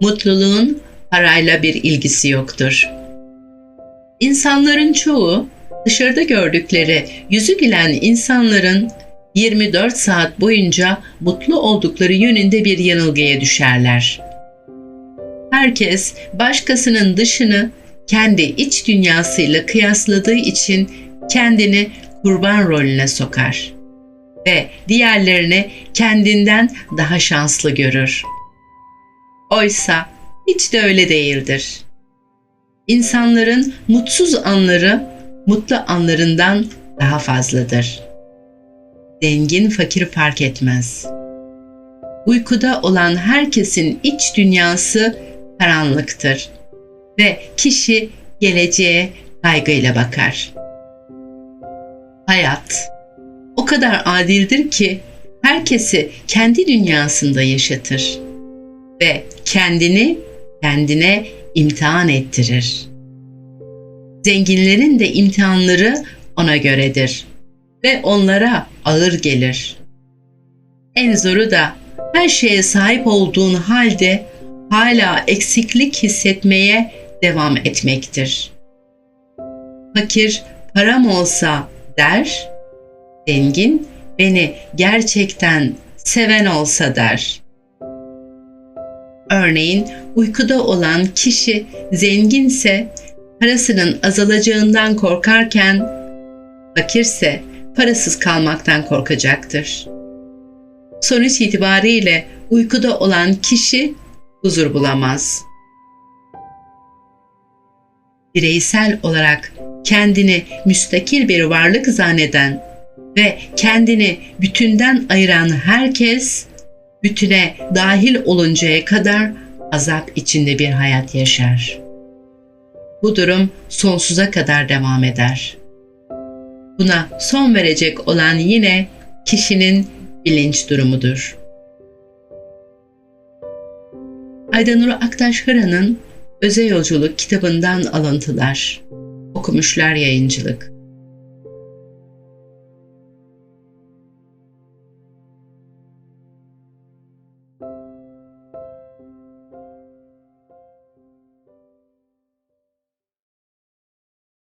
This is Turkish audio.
mutluluğun parayla bir ilgisi yoktur. İnsanların çoğu dışarıda gördükleri yüzü gülen insanların 24 saat boyunca mutlu oldukları yönünde bir yanılgıya düşerler. Herkes başkasının dışını kendi iç dünyasıyla kıyasladığı için kendini kurban rolüne sokar ve diğerlerini kendinden daha şanslı görür. Oysa hiç de öyle değildir. İnsanların mutsuz anları mutlu anlarından daha fazladır. Zengin fakir fark etmez. Uykuda olan herkesin iç dünyası karanlıktır ve kişi geleceğe kaygıyla bakar. Hayat o kadar adildir ki herkesi kendi dünyasında yaşatır ve kendini kendine imtihan ettirir. Zenginlerin de imtihanları ona göredir ve onlara ağır gelir. En zoru da her şeye sahip olduğun halde hala eksiklik hissetmeye devam etmektir. Fakir param olsa der, zengin beni gerçekten seven olsa der. Örneğin uykuda olan kişi zenginse parasının azalacağından korkarken fakirse parasız kalmaktan korkacaktır. Sonuç itibariyle uykuda olan kişi huzur bulamaz. Bireysel olarak kendini müstakil bir varlık zanneden ve kendini bütünden ayıran herkes bütüne dahil oluncaya kadar azap içinde bir hayat yaşar. Bu durum sonsuza kadar devam eder. Buna son verecek olan yine kişinin bilinç durumudur. Aydanur Aktaş Hıra'nın Öze Yolculuk kitabından alıntılar. Okumuşlar Yayıncılık